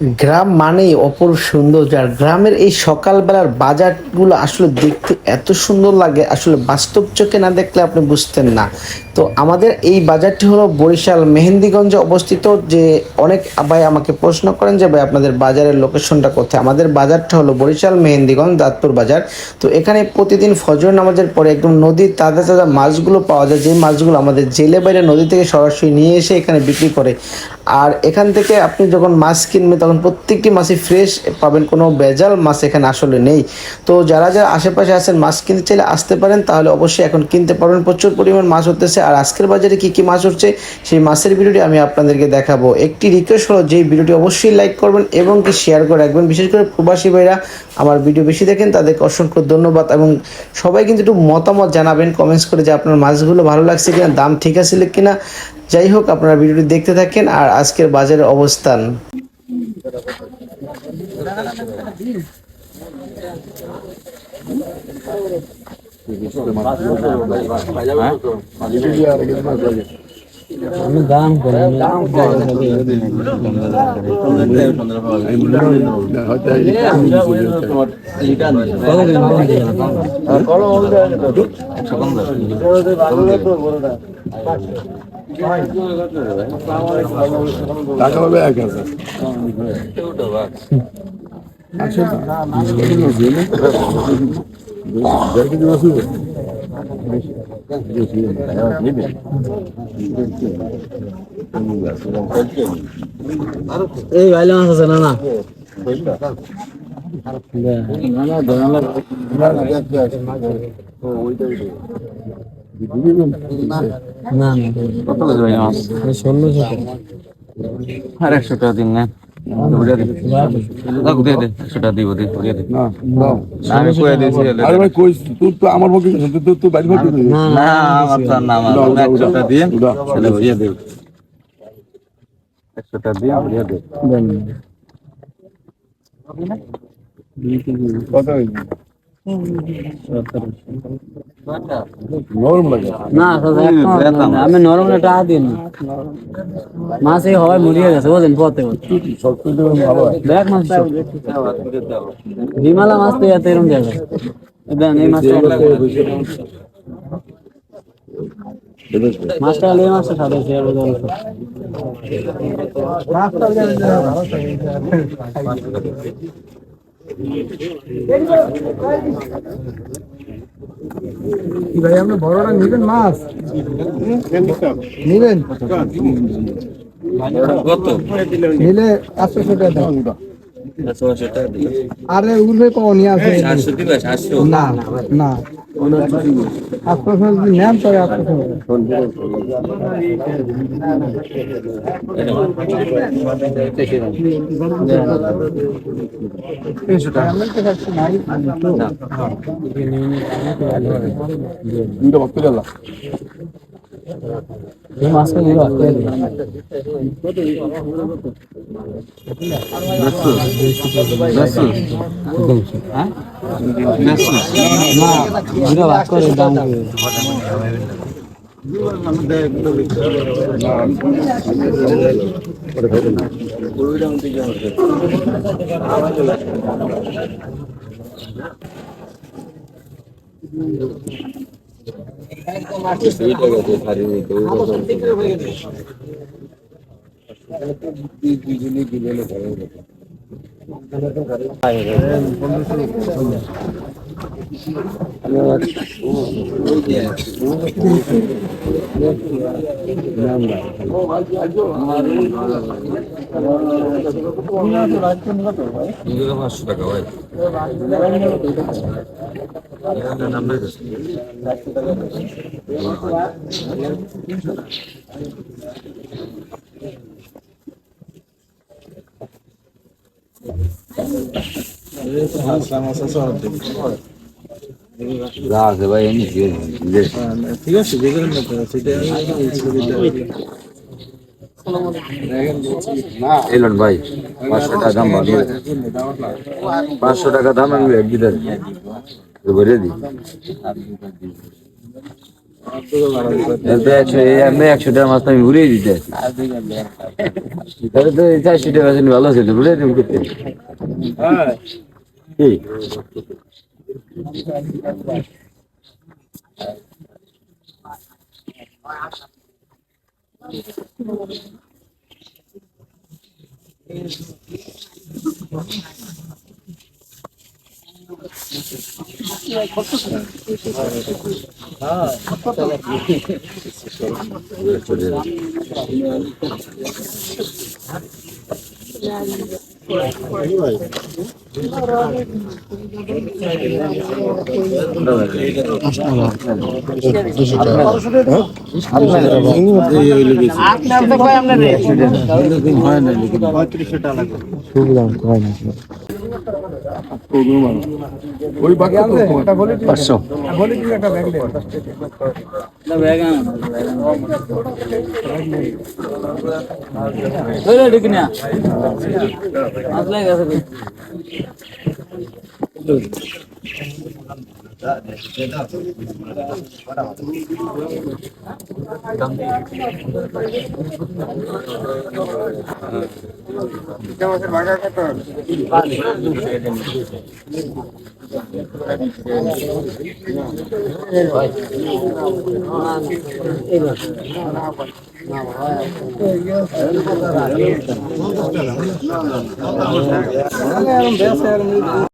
গ্রাম মানেই অপরূপ সৌন্দর্য, আর গ্রামের এই সকালবেলার বাজারগুলো আসলে দেখতে এত সুন্দর লাগে, আসলে বাস্তব চোখে না দেখলে আপনি বুঝতেন না। তো আমাদের এই বাজারটি হলো বরিশাল মেহেন্দিগঞ্জে অবস্থিত, যে অনেক ভাই আমাকে প্রশ্ন করেন যে, ভাই, আপনাদের বাজারের লোকেশনটা কোথায়? আমাদের বাজারটা হলো বরিশাল মেহেন্দিগঞ্জ দাঁতপুর বাজার। তো এখানে প্রতিদিন ফজর নামাজের পরে একদম নদীর তাজা তাজা মাছগুলো পাওয়া যায় যে মাছগুলো আমাদের জেলে বাইরে নদী থেকে সরাসরি নিয়ে এসে এখানে বিক্রি করে। আর এখান থেকে আপনি যখন মাছ কিনবেন তখন প্রত্যেকটি মাছই ফ্রেশ পাবেন কোনো ভেজাল মাছ এখানে আসলে নেই। তো যারা যারা আশেপাশে আছেন মাছ কিনতে চাইলে আসতে পারেন, তাহলে অবশ্যই এখন কিনতে পারবেন। প্রচুর পরিমাণ মাছ হতেছে আর আজকের বাজারে কি কি মাছ উঠছে, সেই মাছের ভিডিওটি আমি আপনাদেরকে দেখাবো। একটি রিকোয়েস্ট হলো যে ভিডিওটি অবশ্যই লাইক করবেন এবং কি শেয়ার করে রাখবেন। বিশেষ করে প্রবাসী ভাইরা আমার ভিডিও বেশি দেখেন, তাদেরকে অসংখ্য ধন্যবাদ এবং সবাই কিন্তু একটু মতামত জানাবেন কমেন্টস করে যে আপনার মাছগুলো ভালো লাগছে কিনা, দাম ঠিক আছে কিনা। যাই হোক, আপনারা ভিডিওটি দেখতে থাকেন। আর আজকের বাজারের অবস্থান। Hã? দাম টাকা পাবে এক হাজার আচ্ছা কেজি মাছ হবে? এই ভাইলে মাছ আছে না না না না কত করে ভাই মাছ ষোলোশো টাকা আর একশো টাকা দিন না উড়িয়ে দে। দাও, দিয়ে দে একশো টাকা দিব দিয়ে উড়িয়ে দে। না দাও। না, আমি কয়ে দিয়েছি আরে ভাই কই তুই তো আমার পক্ষে তুই বাড়ি দিয়ে দাও। তাহলে উড়িয়ে দে। একশো টাকা দিয়ে উড়িয়ে দে। কত না দাদা একদম যেতাম। না, আমি নরম টাকা দিন মাছ এই হয় মুড়িয়ে গেছে বুঝলেন পথে পথে সব কিছু ভালো হয় দেখ মাছ সব। বিমালা মাছ তো এত এরকম জায়গা দেন এই মাছটা মাছটা হলে এই মাছটা সাদা শেয়ার বোঝাল ভাই আপনি বড়টা নেবেন মাছ? নেবেন? নিলে পাঁচশো টাকা আরে উঠবে কমই আছে। সাতশো দিবে সাতশো না না পাঁচশো যদি এই মাছটা নিয়ে আসতে দেড়শো হ্যাঁ দেড়শো না দুটো ভাগ করে দাম করে পাঁচশো টাকা ভাই যা আছে ভাই এমনি দিয়ে দিন ঠিক আছে যেগুলো সেটা এলেন ভাই পাঁচশো টাকা দাম বাড়বে পাঁচশো টাকা দাম আমি এক দিতে ভরে দিই এতে একশো এই এমনি একশো টাকা মাছ তো আমি ঘুরিয়ে দিতে তাহলে তো এই চারশো টাকা ছিল ভালো ছিল ঘুরিয়ে দিন করতে 아, ওই বাকি পাঁচশো। না मतलब आपला कैसे ಬೇಸಾಯ